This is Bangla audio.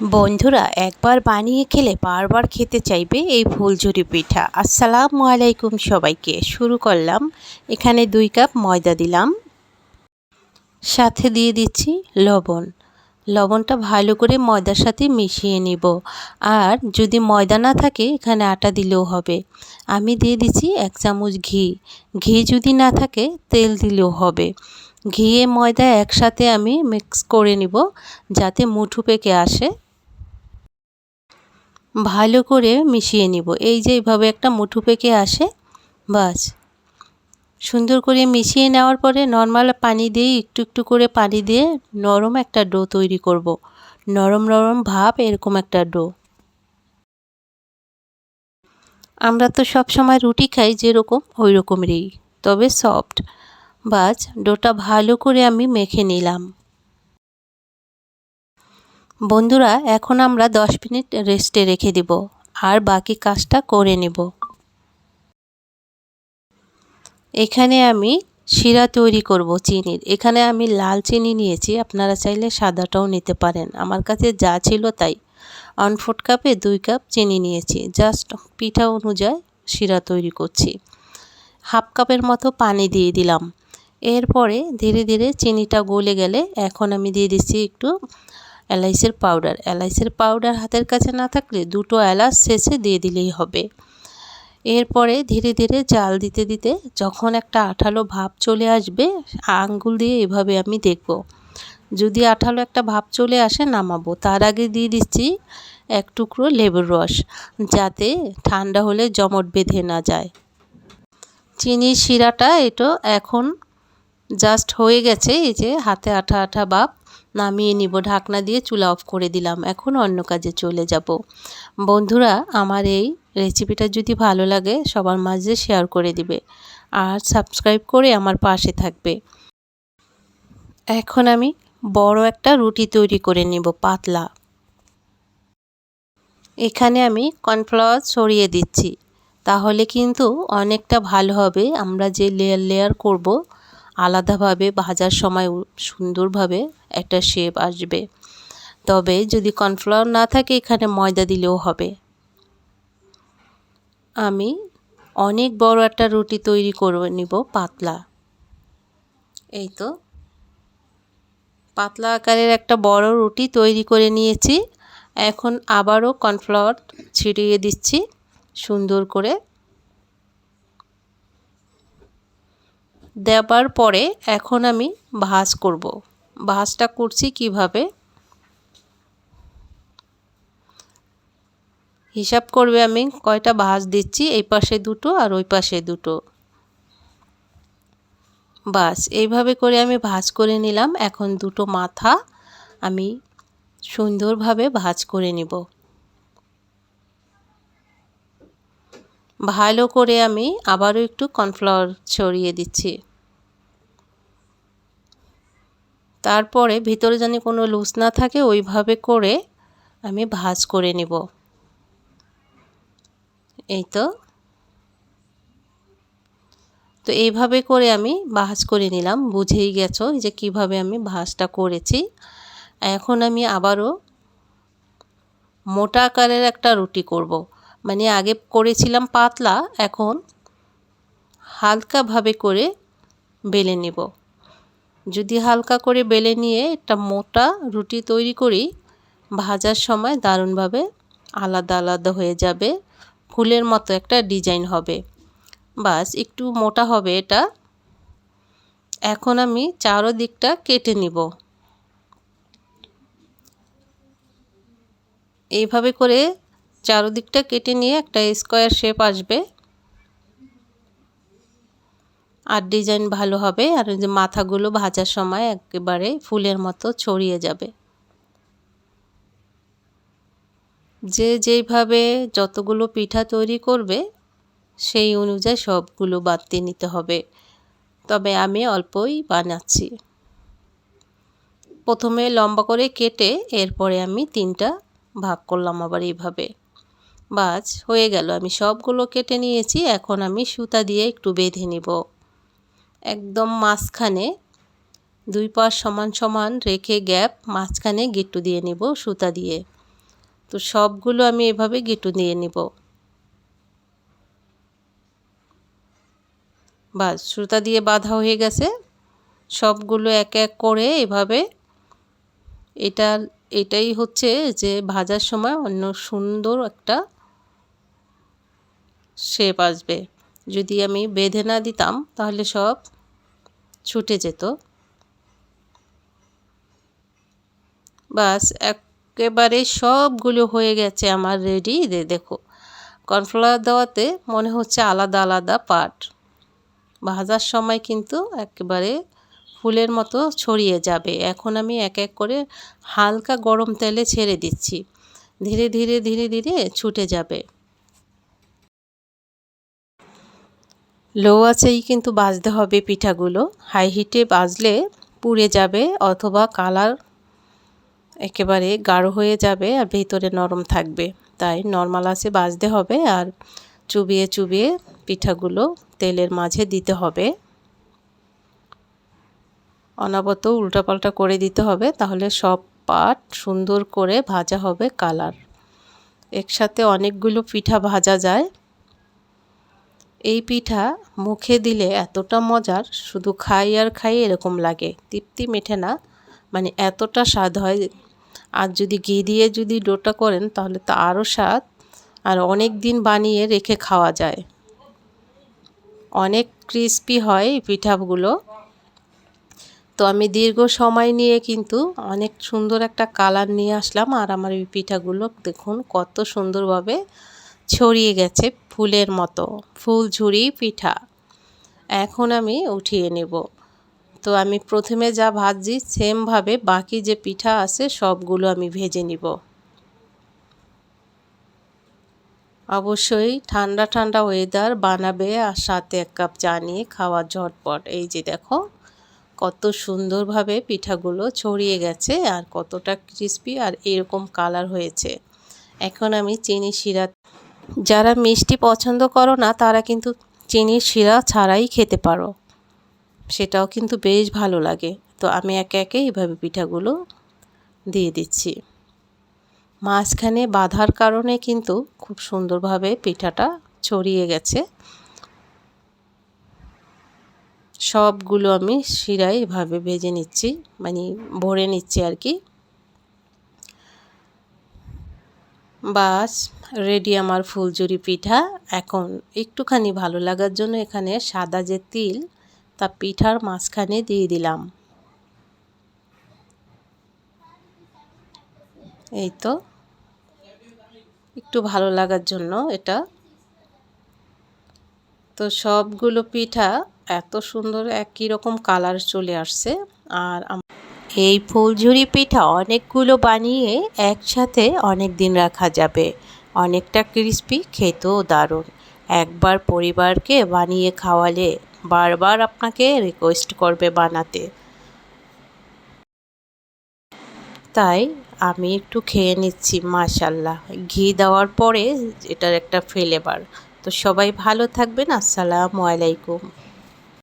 বন্ধুরা, একবার বানিয়ে খেলে বারবার খেতে চাইবে এই ফুলঝুরি পিঠা। আসসালামু আলাইকুম সবাইকে, শুরু করলাম। এখানে দুই কাপ ময়দা দিলাম। সাথে দিয়ে দিচ্ছি লবণ। লবণটা ভালো করে ময়দার সাথে মিশিয়ে নিব। আর যদি ময়দা না থাকে, এখানে আটা দিলেও হবে। আমি দিয়ে দিচ্ছি এক চামচ ঘি। ঘি যদি না থাকে, তেল দিলেও হবে। ঘিয়ে ময়দা একসাথে আমি মিক্স করে নিব, যাতে মুঠু পেকে আসে। ভালো করে মিশিয়ে নিব। এই যে এইভাবে একটা মুঠু পেকে আসে, বাস। সুন্দর করে মিশিয়ে নেওয়ার পরে নর্মাল পানি দিয়ে একটু একটু করে পানি দিয়ে নরম একটা ডো তৈরি করব। নরম নরম ভাব, এরকম একটা ডো। আমরা তো সব সময় রুটি খাই যেরকম ওই রকমেরই তবে সফট। বাস, ডোটা ভালো করে আমি মেখে নিলাম। বন্ধুরা, এখন আমরা 10 মিনিট রেস্টে রেখে দিব আর বাকি কাজটা করে নেব। এখানে আমি শিরা তৈরি করব চিনির। এখানে আমি লাল চিনি নিয়েছি, আপনারা চাইলে সাদাটাও নিতে পারেন। আমার কাছে যা ছিল তাই। ওয়ান ফুট কাপে দুই কাপ চিনি নিয়েছি। জাস্ট পিঠা অনুযায়ী শিরা তৈরি করছি। হাফ কাপের মতো পানি দিয়ে দিলাম। এরপরে ধীরে ধীরে চিনিটা গলে গেলে এখন আমি দিয়ে দিচ্ছি একটু এলাইচের পাউডার। এলাইচের পাউডার হাতের কাছে না থাকলে দুটো এলাচ শেষে দিয়ে দিলেই হবে। এরপরে ধীরে ধীরে জাল দিতে দিতে যখন একটা আঠালো ভাব চলে আসবে, আঙ্গুল দিয়ে এভাবে আমি দেখব। যদি আঠালো একটা ভাব চলে আসে, নামাবো। তার আগে দিয়ে দিচ্ছি এক টুকরো লেবুর রস, যাতে ঠান্ডা হলে জমট বেঁধে না যায়। চিনির শিরাটা এটা এখন জাস্ট হয়ে গেছে, এই যে হাতে আঠা আঠা ভাব। নামিয়ে নিব, ঢাকনা দিয়ে চুলা অফ করে দিলাম। এখন অন্য কাজে চলে যাব। বন্ধুরা, আমার এই রেসিপিটা যদি ভালো লাগে, সবার মাঝে শেয়ার করে দিবে আর সাবস্ক্রাইব করে আমার পাশে থাকবে। এখন আমি বড় একটা রুটি তৈরি করে নেব, পাতলা। এখানে আমি কর্নফ্লাওয়ার ছড়িয়ে দিচ্ছি। তাহলে কিন্তু অনেকটা ভালো হবে। আমরা যে লেয়ার লেয়ার করব আলাদাভাবে ভাজার সময় সুন্দরভাবে একটা শেপ আসবে। তবে যদি কর্নফ্লাওয়ার না থাকে, এখানে ময়দা দিলেও হবে। আমি অনেক বড় একটা রুটি তৈরি করে নিব পাতলা। এই তো। পাতলা আকারের একটা বড় রুটি তৈরি করে নিয়েছি। এখন আবারও কর্নফ্লাওয়ার ছিটিয়ে দিচ্ছি সুন্দর করে। দেওয়ার পরে এখন আমি ভাজ করব। ভাজটা করছি কীভাবে? হিসাব করবে আমি, কয়টা ভাজ দিচ্ছি, এই পাশে দুটো আর ওই পাশে দুটো। বাস এইভাবে করে আমি ভাজ করে নিলাম। এখন দুটো মাথা আমি সুন্দরভাবে ভাজ করে নিব। ভালো করে আমি আবারও একটু কর্নফ্লাওয়ার ছড়িয়ে দিচ্ছি। তারপরে ভিতরে যেন কোনো লুজ না থাকে, ওইভাবে করে আমি ভাজ করে নিব। এই তো। তো এইভাবে করে আমি ভাজ করে নিলাম। বুঝেই গেছো যে কীভাবে আমি ভাজটা করেছি। এখন আমি আবারও মোটা আকারের একটা রুটি করব। মানে আগে করেছিলাম পাতলা, এখন হালকাভাবে করে বেলে নেব। যদি হালকা করে বেলে নিয়ে একটা মোটা রুটি তৈরি করি, ভাজার সময় দারুণভাবে আলাদা আলাদা হয়ে যাবে, ফুলের মতো একটা ডিজাইন হবে। বাস, একটু মোটা হবে এটা। এখন আমি চারো দিকটা কেটে নিব। এইভাবে করে চারোদিকটা কেটে নিয়ে একটা স্কোয়ার শেপ আসবে। আর ডিজাইন ভালো হবে আর যে মাথাগুলো ভাজার সময় একেবারে ফুলের মতো ছড়িয়ে যাবে। যে যেইভাবে যতগুলো পিঠা তৈরি করবে, সেই অনুযায়ী সবগুলো বাড়তে নিতে হবে। তবে আমি অল্পই বানাচ্ছি। প্রথমে লম্বা করে কেটে এরপরে আমি তিনটা ভাগ করলাম আবার এইভাবে। বাজ হয়ে গেল। আমি সবগুলো কেটে নিয়েছি। এখন আমি সুতা দিয়ে একটু বেঁধে নিব। একদম মাঝখানে, দুই পাশ সমান সমান রেখে গ্যাপ, মাঝখানে গিট্টু দিয়ে নিব সুতা দিয়ে। তো সবগুলো আমি এভাবে গিটু দিয়ে নিব। বাস, সুতা দিয়ে বাঁধা হয়ে গেছে। সবগুলো এক এক করে এভাবে এটা, এটাই হচ্ছে যে ভাজার সময় অন্য সুন্দর একটা শেপ আসবে। যদি আমি বেঁধে না দিতাম, তাহলে সব ছুটে যেত। বাস, একেবারে সবগুলো হয়ে গেছে আমার রেডি। দেখো। কর্নফ্লাওয়ার দেওয়াতে মনে হচ্ছে আলাদা আলাদা পার্ট ভাজার সময় কিন্তু একেবারে ফুলের মতো ছড়িয়ে যাবে। এখন আমি এক এক করে হালকা গরম তেলে ছেড়ে দিচ্ছি। ধীরে ধীরে ধীরে ধীরে ছুটে যাবে। লো আছেই কিন্তু বাজতে হবে পিঠাগুলো। হাই হিটে বাজলে পুড়ে যাবে অথবা কালার একেবারে গাঢ় হয়ে যাবে আর ভেতরে নরম থাকবে। তাই নর্মাল আছে বাজতে হবে আর চুবিয়ে চুবিয়ে পিঠাগুলো তেলের মাঝে দিতে হবে। অনাবত উল্টাপাল্টা করে দিতে হবে তাহলে সব পাট সুন্দর করে ভাজা হবে কালার একসাথে অনেকগুলো পিঠা ভাজা যায়। এই পিঠা মুখে দিলে এতটা মজার, শুধু খাই আর খাই এরকম লাগে, তৃপ্তি মেঠে না। মানে এতটা স্বাদ হয়। আর যদি ঘি দিয়ে যদি ডোটা করেন, তাহলে তো আরও স্বাদ। আর অনেক দিন বানিয়ে রেখে খাওয়া যায়। অনেক ক্রিস্পি হয় এই পিঠাগুলো। তো আমি দীর্ঘ সময় নিয়ে কিন্তু অনেক সুন্দর একটা কালার নিয়ে আসলাম। আর আমার এই পিঠাগুলো দেখুন কত সুন্দরভাবে ছড়িয়ে গেছে ফুলের মতো। ফুল, ঝুড়ি, পিঠা। এখন আমি উঠিয়ে নেব। তো আমি প্রথমে যা ভাজি সেমভাবে বাকি যে পিঠা আছে, সবগুলো আমি ভেজে নিব। অবশ্যই ঠান্ডা ঠান্ডা ওয়েদার বানাবে আর সাথে এক কাপ চা নিয়ে খাওয়া ঝটপট। এই যে দেখো, কত সুন্দরভাবে পিঠাগুলো ছড়িয়ে গেছে আর কতটা ক্রিস্পি আর এরকম কালার হয়েছে। এখন আমি চিনি, শিরা যারা মিষ্টি পছন্দ করো না, তারা কিন্তু চিনির শিরা ছাড়াই খেতে পারো। সেটাও কিন্তু বেশ ভালো লাগে। তো আমি একে একে এইভাবে পিঠাগুলো দিয়ে দিচ্ছি। মাঝখানে বাঁধার কারণে কিন্তু খুব সুন্দরভাবে পিঠাটা ছড়িয়ে গেছে। সবগুলো আমি শিরায় এভাবে ভেজে নিচ্ছি মানে ভরে নিচ্ছি আর কি। বাস, রেডি আমার ফুলজুরি পিঠা। এখন একটুখানি ভালো লাগার জন্য এখানে সাদা যে তিল, তা পিঠার মাঝখানে দিয়ে দিলাম। এই তো, একটু ভালো লাগার জন্য এটা। তো সবগুলো পিঠা এত সুন্দর একই রকম কালার চলে আসছে, আর এই ফুলঝুরি পিঠা অনেকগুলো বানিয়ে একসাথে অনেক দিন রাখা যাবে। অনেকটা ক্রিস্পি, খেতেও দারুণ। একবার পরিবারকে বানিয়ে খাওয়ালে বারবার আপনাকে রিকোয়েস্ট করবে বানাতে। তাই আমি একটু খেয়ে নিচ্ছি মাশাল্লাহ ঘি দেওয়ার পরে এটার একটা ফ্লেভার তো সবাই ভালো থাকবেন, আসসালামু আলাইকুম।